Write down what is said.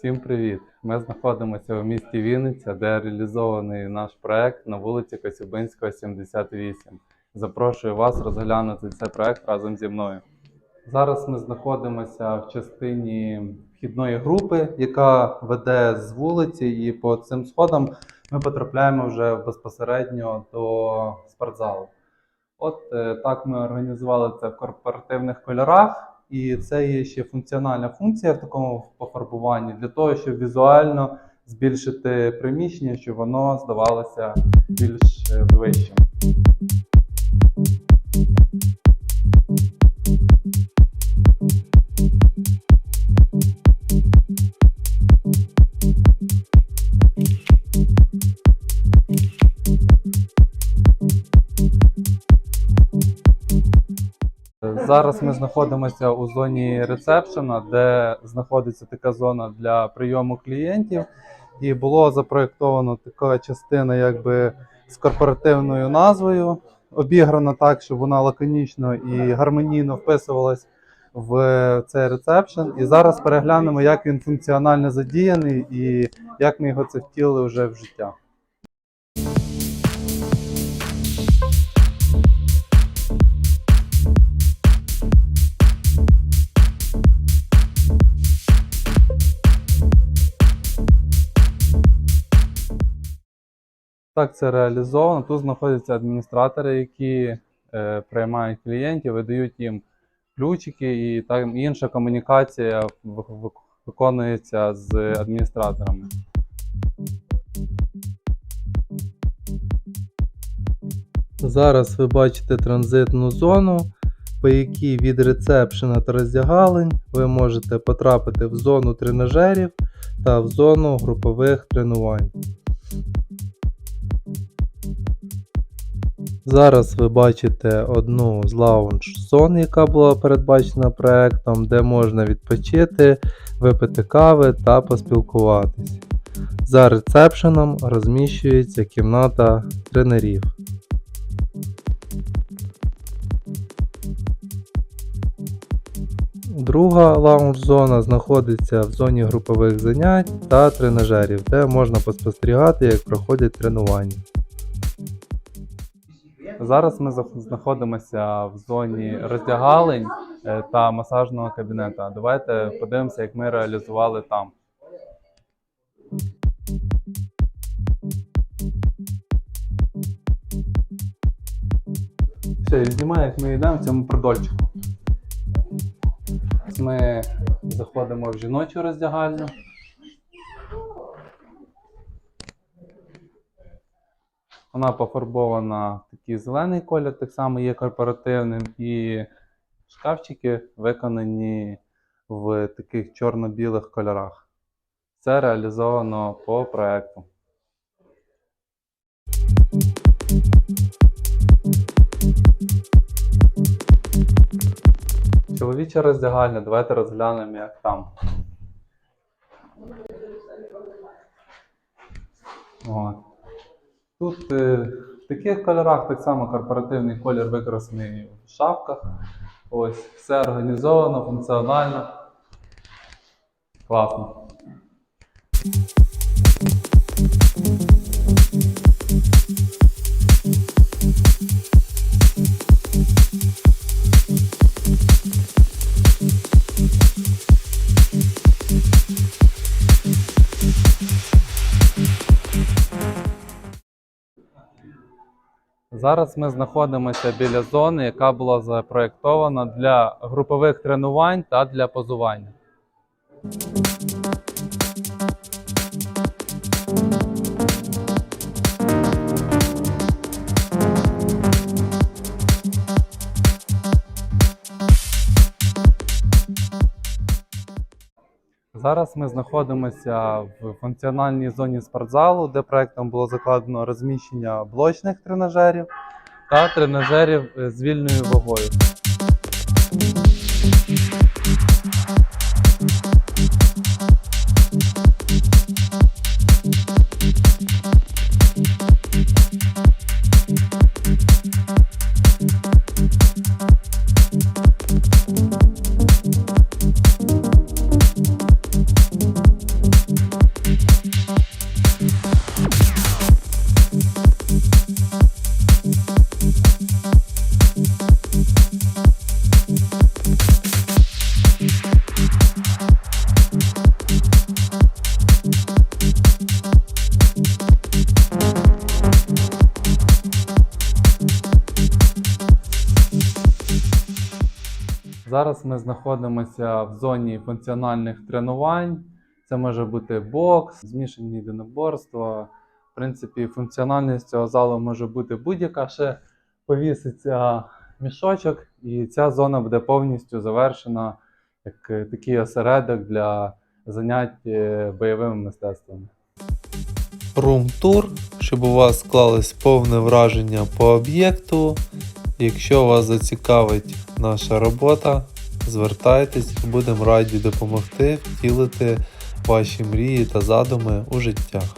Всім привіт! Ми знаходимося у місті Вінниця, де реалізований наш проект на вулиці Косюбинського, 78. Запрошую вас розглянути цей проект разом зі мною. Зараз ми знаходимося в частині вхідної групи, яка веде з вулиці, і по цим сходам ми потрапляємо вже безпосередньо до спортзалу. От е, так ми організували це в корпоративних кольорах, і це є ще функціональна функція в такому пофарбуванні для того, щоб візуально збільшити приміщення, щоб воно здавалося більш е, вищим. Зараз ми знаходимося у зоні ресепшена, де знаходиться така зона для прийому клієнтів. І було запроєктовано така частина, якби з корпоративною назвою, обіграна так, щоб вона лаконічно і гармонійно вписувалась в цей ресепшн. І зараз переглянемо, як він функціонально задіяний і як ми його це втілили вже в життя. Так це реалізовано. Тут знаходяться адміністратори, які е, приймають клієнтів, видають їм ключики, і там інша комунікація виконується з адміністраторами. Зараз ви бачите транзитну зону, по якій від ресепшена та роздягалень ви можете потрапити в зону тренажерів та в зону групових тренувань. Зараз ви бачите одну з лаунж зон, яка була передбачена проектом, де можна відпочити, випити кави та поспілкуватись. За ресепшеном розміщується кімната тренерів. Друга лаунж-зона знаходиться в зоні групових занять та тренажерів, де можна поспостерігати, як проходять тренування. Зараз ми знаходимося в зоні роздягалень е, та масажного кабінету. Давайте подивимося, як ми реалізували там. Все, і знімаю, як ми йдемо в цьому продольчику. Ми заходимо в жіночу роздягальню. Вона пофарбована такий зелений колір, так само є корпоративним, і шкафчики виконані в таких чорно-білих кольорах. Це реалізовано по проекту. Чоловіча роздягальня, давайте розглянемо, як там. От. Тут е, таких кольорах так само корпоративний колір використаний в шапках. Ось, все організовано, функціонально. Класно. Зараз ми знаходимося біля зони, яка була запроєктована для групових тренувань та для позування. Зараз ми знаходимося в функціональній зоні спортзалу, де проектом було закладено розміщення блочних тренажерів та тренажерів е, з вільною вагою. Зараз ми знаходимося в зоні функціональних тренувань. Це може бути бокс, змішані єдиноборства. В принципі, функціональність цього залу може бути будь-яка. Ще повіситься мішочок, і ця зона буде повністю завершена як такий осередок для занять е, бойовими мистецтвами. рум-тур, щоб у вас склалось повне враження по об'єкту. Якщо вас зацікавить наша робота, звертайтесь, будемо раді допомогти втілити ваші мрії та задуми у життях.